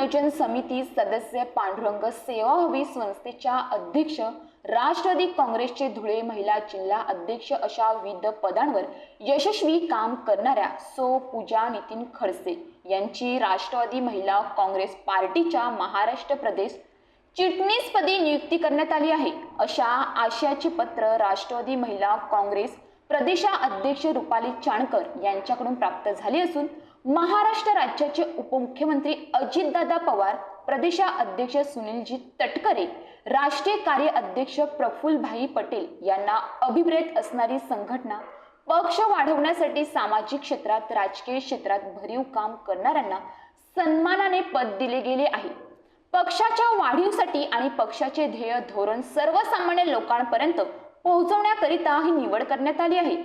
नियोजन समिती सदस्य पांडुरंग सेवा हवी संस्थेच्या अध्यक्ष राष्ट्रवादी काँग्रेसचे धुळे महिला जिल्हा अध्यक्ष अशा विविध पदांवर यशस्वी काम करणाऱ्या सो पूजा नितीन खडसे यांची राष्ट्रवादी महिला काँग्रेस पार्टीच्या महाराष्ट्र प्रदेश चिटणीसपदी नियुक्ती करण्यात आली आहे. अशा आशयाचे पत्र राष्ट्रवादी महिला काँग्रेस प्रदेशाध्यक्ष रुपाली चाणकर यांच्याकडून प्राप्त झाले असून महाराष्ट्र राज्याचे उपमुख्यमंत्री अजितदादा पवार प्रदेशा अध्यक्ष सुनीलजी तटकरे राष्ट्रीय कार्य अध्यक्ष प्रफुल्लभाई पटेल यांना अभिप्रेत असणारी संघटना पक्ष वाढवण्यासाठी सामाजिक क्षेत्रात राजकीय क्षेत्रात भरीव काम करणाऱ्यांना सन्मानाने पद दिले गेले आहे. पक्षाच्या वाढीवसाठी आणि पक्षाचे ध्येय धोरण सर्वसामान्य लोकांपर्यंत पोहोचवण्याकरिता ही निवड करण्यात आली आहे.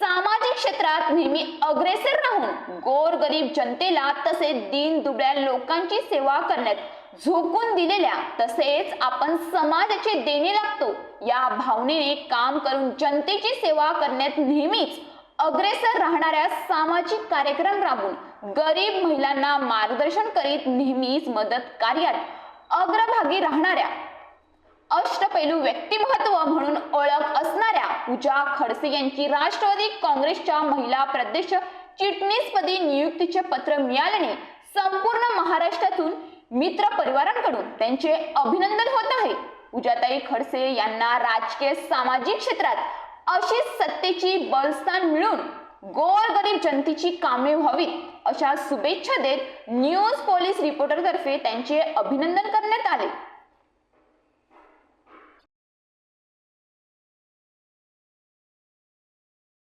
सामा क्षेत्रात नेहमी अग्रेसर राहून गोर गरीब जनतेला तसेच दीन दुबळ्या लोकांची सेवा करण्यात झोकून दिलेल्या तसेच आपण समाजाचे देणे लागतो या भावनेने काम करून जनतेची सेवा करण्यात नेहमीच अग्रेसर राहणाऱ्या सामाजिक कार्यक्रम राबवून गरीब महिलांना मार्गदर्शन करीत नेहमीच मदत कार्यात अग्रभागी राहणाऱ्या अष्टपैलू व्यक्तिमत्व पूजा खडसे यांची राष्ट्रवादी काँग्रेसच्या महिला प्रदेश चिटणीसपदी नियुक्तीचे पत्र मिळाल्याने संपूर्ण महाराष्ट्रातून मित्र परिवारांकडून त्यांचे अभिनंदन होत आहे. पूजाताई खडसे यांना राजकीय सामाजिक क्षेत्रात अशी सत्तेची बलस्थान मिळून गोर गरीब जनतेची कामे व्हावीत अशा शुभेच्छा देत न्यूज पोलीस रिपोर्टरतर्फे त्यांचे अभिनंदन करण्यात